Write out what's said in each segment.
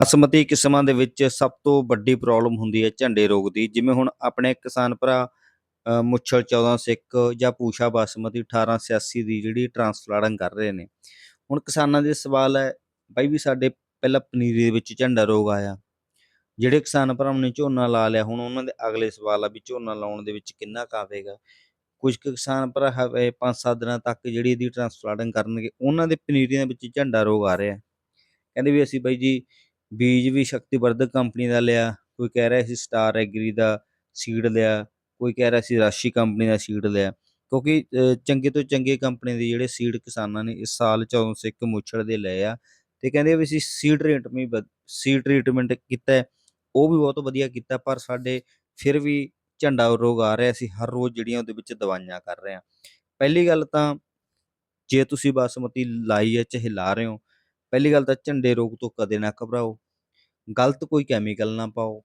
ਬਾਸਮਤੀ ਕਿਸਮਾਂ ਦੇ ਵਿੱਚ ਸਭ ਤੋਂ ਵੱਡੀ ਪ੍ਰੋਬਲਮ ਹੁੰਦੀ ਹੈ ਝੰਡੇ ਰੋਗ ਦੀ। ਜਿਵੇਂ ਹੁਣ ਆਪਣੇ ਕਿਸਾਨ ਭਰਾ ਮੁੱਛਲ ਮੁੱਛਲ 1401 ਜਾਂ ਪੂਸ਼ਾ ਬਾਸਮਤੀ 1886 ਦੀ ਜਿਹੜੀ ਟਰਾਂਸਪਲਾਂਟਿੰਗ ਕਰ ਰਹੇ ਨੇ। ਹੁਣ ਕਿਸਾਨਾਂ ਦੇ ਸਵਾਲ ਹੈ, ਬਾਈ ਵੀ ਸਾਡੇ ਪਹਿਲਾਂ ਪਨੀਰੀ ਦੇ ਵਿੱਚ ਝੰਡਾ ਰੋਗ ਆਇਆ। ਜਿਹੜੇ ਕਿਸਾਨ ਭਰਾਵਾਂ ਨੇ ਝੋਨਾ ਲਾ ਲਿਆ, ਹੁਣ ਉਹਨਾਂ ਦੇ ਅਗਲੇ ਸਵਾਲ ਆ ਵੀ ਝੋਨਾ ਲਾਉਣ ਦੇ ਵਿੱਚ ਕਿੰਨਾ ਕੁ ਆਵੇਗਾ। ਕੁਝ ਕੁ ਕਿਸਾਨ ਭਰਾ ਹਵੇ 5-7 ਦਿਨਾਂ ਤੱਕ ਜਿਹੜੀ ਇਹਦੀ ਟਰਾਂਸਪਲਾਂਟਿੰਗ ਕਰਨਗੇ, ਉਹਨਾਂ ਦੇ ਪਨੀਰੀਆਂ ਦੇ ਵਿੱਚ ਝੰਡਾ ਰੋਗ ਆ ਰਿਹਾ। ਕਹਿੰਦੇ ਵੀ ਅਸੀਂ ਬਾਈ ਜੀ ਬੀਜ ਵੀ ਸ਼ਕਤੀ ਵਰਧਕ ਕੰਪਨੀ ਦਾ ਲਿਆ, ਕੋਈ ਕਹਿ ਰਿਹਾ ਸੀ ਸਟਾਰ ਐਗਰੀ ਦਾ ਸੀਡ ਲਿਆ, ਕੋਈ ਕਹਿ ਰਿਹਾ ਸੀ ਰਾਸ਼ੀ ਕੰਪਨੀ ਦਾ ਸੀਡ ਲਿਆ, ਕਿਉਂਕਿ ਚੰਗੇ ਤੋਂ ਚੰਗੇ ਕੰਪਨੀ ਦੇ ਜਿਹੜੇ ਸੀਡ ਕਿਸਾਨਾਂ ਨੇ ਇਸ ਸਾਲ 1401 ਮੁੱਛੜ ਦੇ ਲਏ ਆ ਤੇ ਕਹਿੰਦੇ ਵੀ ਅਸੀਂ ਸੀਡ ਟ੍ਰੀਟਮੈਂਟ ਸੀਡ ਟ੍ਰੀਟਮੈਂਟ ਕੀਤਾ ਉਹ ਵੀ ਬਹੁਤ ਵਧੀਆ ਕੀਤਾ, ਪਰ ਸਾਡੇ ਫਿਰ ਵੀ ਝੰਡਾ ਰੋਗ ਆ ਰਿਹਾ ਸੀ, ਹਰ ਰੋਜ਼ ਜਿਹੜੀਆਂ ਉਹਦੇ ਵਿੱਚ ਦਵਾਈਆਂ ਕਰ ਰਹੇ ਆ। ਪਹਿਲੀ ਗੱਲ ਤਾਂ ਜੇ ਤੁਸੀਂ ਬਾਸਮਤੀ ਲਾਈ ਹੈ ਚਾਹੇ ਲਾ ਰਹੇ ਹੋ ਪਹਿਲੀ ਗੱਲ ਤਾਂ ਝੰਡੇ ਰੋਗ ਤੋਂ ਕਦੇ ਨਾ ਘਬਰਾਓ। ਗਲਤ ਕੋਈ ਕੈਮੀਕਲ ਨਾ ਪਾਓ।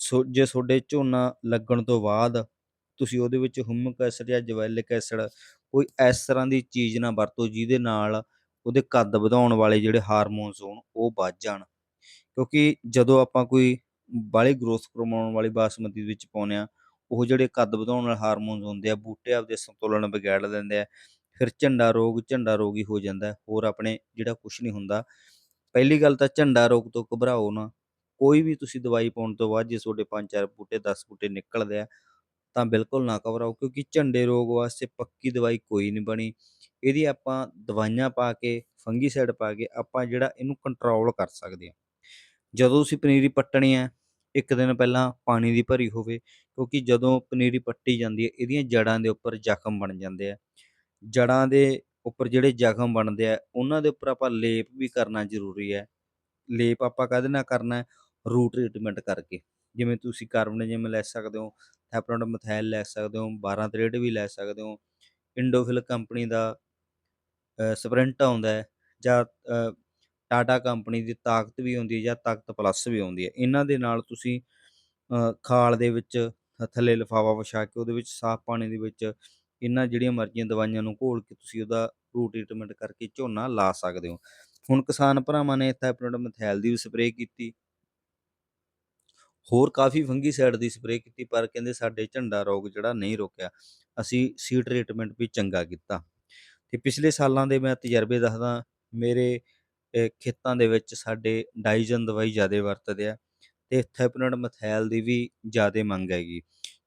ਸੋ, ਜੇ ਤੁਹਾਡੇ ਝੋਨਾ ਲੱਗਣ ਤੋਂ ਬਾਅਦ ਤੁਸੀਂ ਉਹਦੇ ਵਿੱਚ ਹਿਊਮਿਕ ਐਸਿਡ ਜਾਂ ਜਵੈਲਿਕ ਐਸਿਡ ਕੋਈ ਇਸ ਤਰ੍ਹਾਂ ਦੀ ਚੀਜ਼ ਨਾ ਵਰਤੋ ਜਿਹਦੇ ਨਾਲ ਉਹਦੇ ਕੱਦ ਵਧਾਉਣ ਵਾਲੇ ਜਿਹੜੇ ਹਾਰਮੋਨਸ ਹੋਣ, ਉਹ ਵੱਧ ਜਾਣ। ਕਿਉਂਕਿ ਜਦੋਂ ਆਪਾਂ ਕੋਈ ਬਾਹਲੀ ਗਰੋਥ ਕਰਵਾਉਣ ਵਾਲੀ ਬਾਸਮਤੀ ਵਿੱਚ ਪਾਉਂਦੇ ਆ ਉਹ ਜਿਹੜੇ ਕੱਦ ਵਧਾਉਣ ਵਾਲੇ ਹਾਰਮੋਨਸ ਹੁੰਦੇ ਆ, ਬੂਟੇ ਆਪਦੇ ਸੰਤੁਲਨ ਵਿਗਾੜ ਲੈਂਦੇ ਆ। ਫਿਰ ਝੰਡਾ ਰੋਗ ਝੰਡਾ ਰੋਗ ਹੀ ਹੋ। ਜਾਂਦਾ ਹੋਰ ਆਪਣੇ ਜਿਹੜਾ ਕੁਝ ਨਹੀਂ ਹੁੰਦਾ। ਪਹਿਲੀ ਗੱਲ ਤਾਂ ਝੰਡਾ ਰੋਗ ਤੋਂ ਘਬਰਾਓ ਨਾ। ਕੋਈ ਵੀ ਤੁਸੀਂ ਦਵਾਈ ਪਾਉਣ ਤੋਂ ਬਾਅਦ ਜੇ ਤੁਹਾਡੇ 5-4 ਬੂਟੇ 10 ਬੂਟੇ ਨਿਕਲਦੇ ਆ, ਤਾਂ ਬਿਲਕੁਲ ਨਾ ਘਬਰਾਓ, ਕਿਉਂਕਿ ਝੰਡੇ ਰੋਗ ਵਾਸਤੇ ਪੱਕੀ ਦਵਾਈ ਕੋਈ ਨਹੀਂ ਬਣੀ। ਇਹਦੀ ਆਪਾਂ ਦਵਾਈਆਂ ਪਾ ਕੇ, ਫੰਗੀਸਾਈਡ ਪਾ ਕੇ ਆਪਾਂ ਜਿਹੜਾ ਇਹਨੂੰ ਕੰਟਰੋਲ ਕਰ ਸਕਦੇ ਹਾਂ। ਜਦੋਂ ਤੁਸੀਂ ਪਨੀਰੀ ਪੱਟਣੀ ਹੈ, ਇੱਕ ਦਿਨ ਪਹਿਲਾਂ ਪਾਣੀ ਦੀ ਭਰੀ ਹੋਵੇ, ਕਿਉਂਕਿ ਜਦੋਂ ਪਨੀਰੀ ਪੱਟੀ ਜਾਂਦੀ ਹੈ, ਇਹਦੀਆਂ ਜੜਾਂ ਦੇ ਉੱਪਰ ਜ਼ਖਮ ਬਣ ਜਾਂਦੇ ਆ। ਜੜ੍ਹਾਂ ਦੇ ਉੱਪਰ ਜਿਹੜੇ ਜ਼ਖਮ ਬਣਦੇ ਆ, ਉਹਨਾਂ ਦੇ ਉੱਪਰ ਆਪਾਂ ਲੇਪ ਵੀ ਕਰਨਾ ਜ਼ਰੂਰੀ ਹੈ। ਲੇਪ ਆਪਾਂ ਕਾਹਦੇ ਨਾਲ ਕਰਨਾ ਹੈ? ਰੂਟ ਟ੍ਰੀਟਮੈਂਟ ਕਰਕੇ। ਜਿਵੇਂ ਤੁਸੀਂ ਕਾਰਬਨੇਜਮ ਲੈ ਸਕਦੇ ਹੋ ਥੈਪਰੋਡ ਮਥੈਲ ਲੈ ਸਕਦੇ ਹੋ 12 ਤਰੇਡ ਵੀ ਲੈ ਸਕਦੇ ਹੋ, ਇੰਡੋਫਿਲ ਕੰਪਨੀ ਦਾ ਸਪ੍ਰਿੰਟ ਆਉਂਦਾ ਹੈ ਜਾਂ ਟਾਟਾ ਕੰਪਨੀ ਦੀ ਤਾਕਤ ਵੀ ਆਉਂਦੀ ਹੈ ਜਾਂ ਤਾਕਤ ਪਲੱਸ ਵੀ ਆਉਂਦੀ ਹੈ। ਇਹਨਾਂ ਦੇ ਨਾਲ ਤੁਸੀਂ ਖਾਲ ਦੇ ਵਿੱਚ ਥੱਲੇ ਲਿਫਾਫਾ ਵਿਛਾ ਕੇ ਉਹਦੇ ਵਿੱਚ ਸਾਫ਼ ਪਾਣੀ ਦੇ ਵਿੱਚ ਇਹਨਾਂ ਜਿਹੜੀਆਂ ਮਰਜ਼ੀਆਂ ਦਵਾਈਆਂ ਨੂੰ ਘੋਲ ਕੇ ਤੁਸੀਂ ਉਹਦਾ ਰੂਟ ਟ੍ਰੀਟਮੈਂਟ ਕਰਕੇ ਝੋਨਾ ਲਾ ਸਕਦੇ ਹੋ। ਹੁਣ ਕਿਸਾਨ ਭਰਾਵਾਂ ਨੇ ਥੈਪਰੋਡ ਮਥੈਲ ਦੀ ਵੀ ਸਪਰੇਅ ਕੀਤੀ। ਹੋਰ ਕਾਫੀ ਫੰਗੀਸਾਈਡ ਦੀ ਸਪਰੇਅ ਕੀਤੀ, ਪਰ ਕਹਿੰਦੇ ਸਾਡੇ ਝੰਡਾ ਰੋਗ ਜਿਹੜਾ ਨਹੀਂ ਰੋਕਿਆ। ਅਸੀਂ ਸੀ ਟ੍ਰੀਟਮੈਂਟ ਵੀ ਚੰਗਾ ਕੀਤਾ। ਤੇ ਪਿਛਲੇ ਸਾਲਾਂ ਦੇ ਮੈਂ ਤਜਰਬੇ ਦੱਸਦਾ, ਮੇਰੇ ਖੇਤਾਂ ਦੇ ਵਿੱਚ ਸਾਡੇ ਡਾਈਜਨ ਦਵਾਈ ਜ਼ਿਆਦਾ ਵਰਤਦੇ ਆ, ਤੇ ਥੈਪਨੋਡ ਮਥੈਲ ਦੀ ਵੀ ਜ਼ਿਆਦਾ ਮੰਗ ਹੈਗੀ।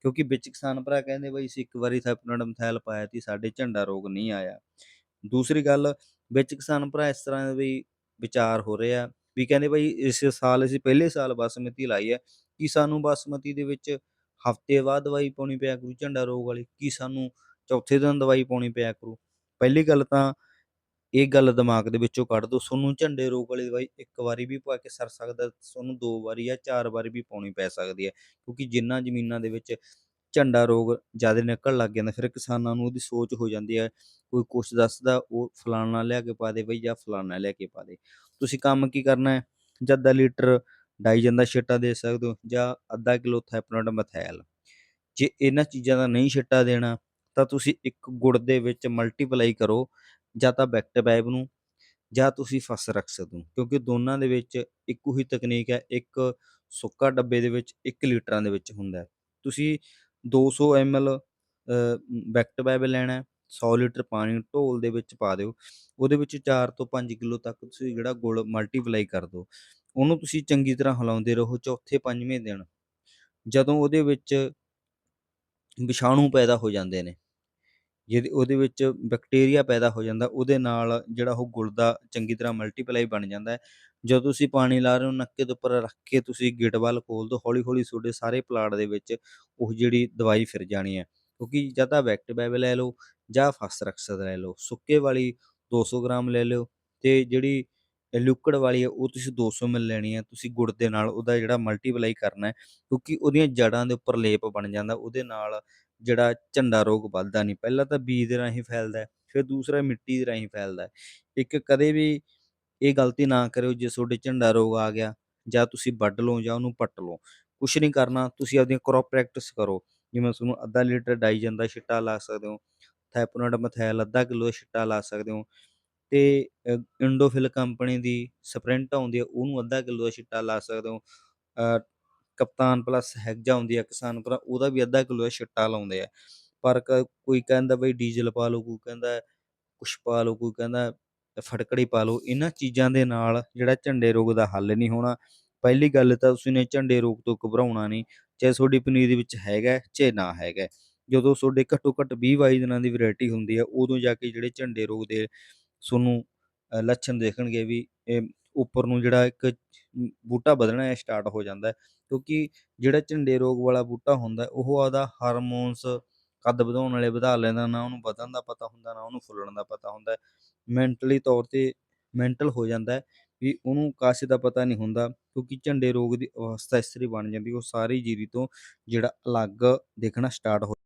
ਕਿਉਂਕਿ ਵਿੱਚ ਕਿਸਾਨ ਭਰਾ ਕਹਿੰਦੇ ਬਈ ਅਸੀਂ ਇੱਕ ਵਾਰੀ ਥੈਪਨੋਡ ਮਥੈਲ ਪਾਇਆ ਸੀ, ਸਾਡੇ ਝੰਡਾ ਰੋਗ ਨਹੀਂ ਆਇਆ। ਦੂਸਰੀ ਗੱਲ, ਵਿੱਚ ਕਿਸਾਨ ਭਰਾ ਇਸ ਤਰ੍ਹਾਂ ਦੇ ਵੀ ਵਿਚਾਰ ਹੋ ਰਹੇ ਆ ਵੀ ਕਹਿੰਦੇ ਬਈ ਇਸ ਸਾਲ ਅਸੀਂ ਪਹਿਲੇ ਸਾਲ ਬਾਸਮਤੀ ਲਾਈ ਹੈ, ਕਿ ਸਾਨੂੰ ਬਾਸਮਤੀ ਦੇ ਵਿੱਚ ਹਫ਼ਤੇ ਬਾਅਦ ਦਵਾਈ ਪਾਉਣੀ ਪਿਆ ਕਰੂ ਝੰਡਾ ਰੋਗ ਵਾਲੀ, ਕੀ ਸਾਨੂੰ ਚੌਥੇ ਦਿਨ ਦਵਾਈ ਪਾਉਣੀ ਪਿਆ ਕਰੂ? ਪਹਿਲੀ ਗੱਲ ਤਾਂ ਇਹ ਗੱਲ ਦਿਮਾਗ ਦੇ ਵਿੱਚੋਂ ਕੱਢ ਦਿਓ ਤੁਹਾਨੂੰ ਝੰਡੇ ਰੋਗ ਵਾਲੀ ਦਵਾਈ ਇੱਕ ਵਾਰੀ ਵੀ ਪਾ ਕੇ ਸਰ ਸਕਦਾ ਤੁਹਾਨੂੰ ਦੋ ਵਾਰੀ ਜਾਂ ਚਾਰ ਵਾਰੀ ਵੀ ਪਾਉਣੀ ਪੈ ਸਕਦੀ ਹੈ। ਕਿਉਂਕਿ ਜਿੰਨਾ ਜ਼ਮੀਨਾਂ ਦੇ ਵਿੱਚ ਝੰਡਾ ਰੋਗ ਜ਼ਿਆਦਾ ਨਿਕਲਣ ਲੱਗ ਜਾਂਦਾ, ਫਿਰ ਕਿਸਾਨਾਂ ਨੂੰ ਉਹਦੀ ਸੋਚ ਹੋ ਜਾਂਦੀ ਹੈ, ਕੋਈ ਕੁਛ ਦੱਸਦਾ, ਉਹ ਫਲਾਣਾ ਲਿਆ ਕੇ ਪਾ ਦੇ ਬਈ ਜਾਂ ਫਲਾਣਾ ਲਿਆ ਕੇ ਪਾ ਦੇ। ਤੁਸੀਂ ਕੰਮ ਕੀ ਕਰਨਾ ਹੈ? ਜਾਂ ਅੱਧਾ ਲੀਟਰ ਡਾਈਜਨ ਦਾ ਛਿੱਟਾ ਦੇ ਸਕਦੇ ਹੋ ਜਾਂ ਅੱਧਾ ਕਿਲੋ ਥੈਪਨਟ ਮਥੈਲ। ਜੇ ਇਹਨਾਂ ਚੀਜ਼ਾਂ ਦਾ ਨਹੀਂ ਛਿੱਟਾ ਦੇਣਾ, ਤਾਂ ਤੁਸੀਂ ਇੱਕ ਗੁੜ ਦੇ ਵਿੱਚ ਮਲਟੀਪਲਾਈ ਕਰੋ। ਜਾਂ ਤਾਂ ਬੈਕਟਬੈਬ ਨੂੰ ਜਾਂ ਤੁਸੀਂ ਫਸ ਰੱਖ ਸਕਦੇ ਹੋ ਕਿਉਂਕਿ ਦੋਨਾਂ ਦੇ ਵਿੱਚ ਇੱਕੋ ਹੀ ਤਕਨੀਕ ਹੈ ਇੱਕ ਸੁੱਕਾ ਡੱਬੇ ਦੇ ਵਿੱਚ 1 ਲੀਟਰਾਂ ਦੇ ਵਿੱਚ ਹੁੰਦਾ ਹੈ। ਤੁਸੀਂ 200 ml ਬੈਕਟਬੈਬ ਲੈਣਾ ਹੈ, 100 ਲੀਟਰ ਪਾਣੀ ਢੋਲ ਦੇ ਵਿੱਚ ਪਾ ਦਿਓ ਉਹਦੇ ਵਿੱਚ 4 ਤੋਂ 5 ਕਿਲੋ ਤੱਕ ਤੁਸੀਂ ਜਿਹੜਾ ਗੁੜ ਮਲਟੀਪਲਾਈ ਕਰ ਦਿਓ। ਉਹਨੂੰ ਤੁਸੀਂ ਚੰਗੀ ਤਰ੍ਹਾਂ ਹਿਲਾਉਂਦੇ ਰਹੋ ਚੌਥੇ ਪੰਜਵੇਂ ਦਿਨ ਜਦੋਂ ਉਹਦੇ ਵਿੱਚ ਵਿਸ਼ਾਣੂ ਪੈਦਾ ਹੋ ਜਾਂਦੇ ਨੇ। ਜਿਹਦੇ, ਉਹਦੇ ਵਿੱਚ ਬੈਕਟੀਰੀਆ ਪੈਦਾ ਹੋ ਜਾਂਦਾ, ਉਹਦੇ ਨਾਲ ਜਿਹੜਾ ਉਹ ਗੁੜਦਾ ਚੰਗੀ ਤਰ੍ਹਾਂ ਮਲਟੀਪਲਾਈ ਬਣ ਜਾਂਦਾ ਹੈ। ਜਦੋਂ ਤੁਸੀਂ ਪਾਣੀ ਲਾ ਰਹੇ ਹੋ, ਨੱਕੇ ਦੇ ਉੱਪਰ ਰੱਖ ਕੇ ਤੁਸੀਂ ਗਿੱਟ ਵੱਲ ਖੋਲ ਦਿਓ ਹੌਲੀ ਹੌਲੀ ਤੁਹਾਡੇ ਸਾਰੇ ਪਲਾਟ ਦੇ ਵਿੱਚ ਉਹ ਜਿਹੜੀ ਦਵਾਈ ਫਿਰ ਜਾਣੀ ਹੈ। ਕਿਉਂਕਿ ਜਾਂ ਤਾਂ ਵੈਕਟਬੈਬ ਲੈ ਲਓ ਜਾਂ ਫਾਸਰਕਸ ਲੈ ਲਓ, ਸੁੱਕੇ ਵਾਲੀ 200 ਗ੍ਰਾਮ ਲੈ ਲਿਓ ਤੇ ਜਿਹੜੀ ਲਿਕੁਇਡ ਵਾਲੀ ਹੈ ਉਹ ਤੁਸੀਂ 200 ਮਿਲ ਲੈਣੀ ਹੈ ਤੁਸੀਂ ਗੁੜ ਦੇ ਨਾਲ ਉਹਦਾ ਜਿਹੜਾ ਮਲਟੀਪਲਾਈ ਕਰਨਾ ਹੈ ਕਿਉਂਕਿ ਉਹਦੀਆਂ ਜੜਾਂ ਦੇ ਉੱਪਰ ਲੇਪ ਬਣ ਜਾਂਦਾ ਉਹਦੇ ਨਾਲ ਜਿਹੜਾ ਝੰਡਾ ਰੋਗ ਵੱਧਦਾ ਨਹੀਂ। ਪਹਿਲਾਂ ਤਾਂ ਬੀਜ ਦੇ ਰਾਹੀਂ ਫੈਲਦਾ ਹੈ, ਫਿਰ ਦੂਸਰਾ ਮਿੱਟੀ ਦੇ ਰਾਹੀਂ ਫੈਲਦਾ ਹੈ। ਇੱਕ ਕਦੇ ਵੀ ਇਹ ਗਲਤੀ ਨਾ ਕਰਿਓ ਜੇ ਤੁਹਾਡੇ ਝੰਡਾ ਰੋਗ ਆ ਗਿਆ ਜਾਂ ਤੁਸੀਂ ਵੱਢ ਲਓ ਜਾਂ ਉਹਨੂੰ ਪੱਟ ਲਓ। ਕੁਛ ਨਹੀਂ ਕਰਨਾ ਤੁਸੀਂ ਆਪਦੀਆਂ ਕਰੋਪ ਪ੍ਰੈਕਟਿਸ ਕਰੋ। ਜਿਵੇਂ ਤੁਹਾਨੂੰ ਅੱਧਾ ਲੀਟਰ ਡਾਈਜਨ ਦਾ ਛਿੱਟਾ ਲਾ ਸਕਦੇ ਹੋ ਥੈਪਨੋਡ ਮਥੈਲ ਅੱਧਾ ਕਿਲੋ ਦਾ ਛਿੱਟਾ ਲਾ ਸਕਦੇ ਹੋ। ਤੇ ਅ, ਇੰਡੋਫਿਲ ਕੰਪਨੀ ਦੀ ਸਪ੍ਰਿੰਟ ਆਉਂਦੀ ਹੈ ਉਹਨੂੰ ਅੱਧਾ ਕਿੱਲੋ ਦਾ ਛਿੱਟਾ ਲਾ ਸਕਦੇ ਹੋ। ਅ, ਕਪਤਾਨ ਪਲੱਸ ਹੈਗਜ਼ਾ ਆਉਂਦੀ ਆ ਕਿਸਾਨ ਭਰਾ ਉਹਦਾ ਵੀ ਅੱਧਾ ਕਿੱਲੋ ਦਾ ਛਿੱਟਾ ਲਾਉਂਦੇ ਆ। ਪਰ ਕ- ਕੋਈ ਕਹਿੰਦਾ ਬਈ ਡੀਜ਼ਲ ਪਾ ਲਓ ਕੋਈ ਕਹਿੰਦਾ ਕੁਛ ਪਾ ਲਓ ਕੋਈ ਕਹਿੰਦਾ ਫਟਕੜੀ ਪਾ ਲਓ ਇਹਨਾਂ ਚੀਜ਼ਾਂ ਦੇ ਨਾਲ ਜਿਹੜਾ ਝੰਡੇ ਰੋਗ ਦਾ ਹੱਲ ਨਹੀਂ ਹੋਣਾ। ਪਹਿਲੀ ਗੱਲ ਤਾਂ ਤੁਸੀਂ ਨੇ ਝੰਡੇ ਰੋਗ ਤੋਂ ਘਬਰਾਉਣਾ ਨਹੀਂ ਚਾਹੇ ਤੁਹਾਡੀ ਪਨੀਰ ਵਿੱਚ ਹੈਗਾ ਚਾਹੇ ਨਾ ਹੈਗਾ ਜਦੋਂ ਤੁਹਾਡੇ ਘੱਟੋ ਘੱਟ 20 22 ਦਿਨਾਂ ਦੀ ਵੈਰਾਈਟੀ ਹੁੰਦੀ ਹੈ ਉਦੋਂ ਜਾ ਕੇ ਜਿਹੜੇ ਝੰਡੇ ਰੋਗ ਦੇ ਤੁਹਾਨੂੰ ਲੱਛਣ ਦੇਖਣਗੇ ਵੀ ਇਹ ਉੱਪਰ ਨੂੰ ਜਿਹੜਾ ਇੱਕ ਬੂਟਾ ਵਧਣਾ ਸਟਾਰਟ ਹੋ ਜਾਂਦਾ ਹੈ। ਕਿਉਂਕਿ ਜਿਹੜਾ ਝੰਡੇ ਰੋਗ ਵਾਲਾ ਬੂਟਾ ਹੁੰਦਾ ਉਹ ਆਦਾ ਹਾਰਮੋਨਸ ਕੱਦ ਵਧਾਉਣ ਵਾਲੇ ਵਧਾ ਲੈਂਦਾ, ਨਾ ਉਹਨੂੰ ਵਧਣ ਦਾ ਪਤਾ ਹੁੰਦਾ, ਨਾ ਉਹਨੂੰ ਫੁੱਲਣ ਦਾ ਪਤਾ ਹੁੰਦਾ ਮੈਂਟਲੀ ਤੌਰ ਤੇ ਮੈਂਟਲ ਹੋ ਜਾਂਦਾ ਵੀ ਉਹਨੂੰ ਕਾਸੇ ਦਾ ਪਤਾ ਨਹੀਂ ਹੁੰਦਾ, ਕਿਉਂਕਿ ਝੰਡੇ ਰੋਗ ਦੀ ਅਵਸਥਾ ਇਸ ਤਰ੍ਹਾਂ ਬਣ ਜਾਂਦੀ ਉਹ ਸਾਰੀ ਜੀਰੀ ਤੋਂ ਜਿਹੜਾ ਅਲੱਗ ਦੇਖਣਾ ਸਟਾਰਟ ਹੋ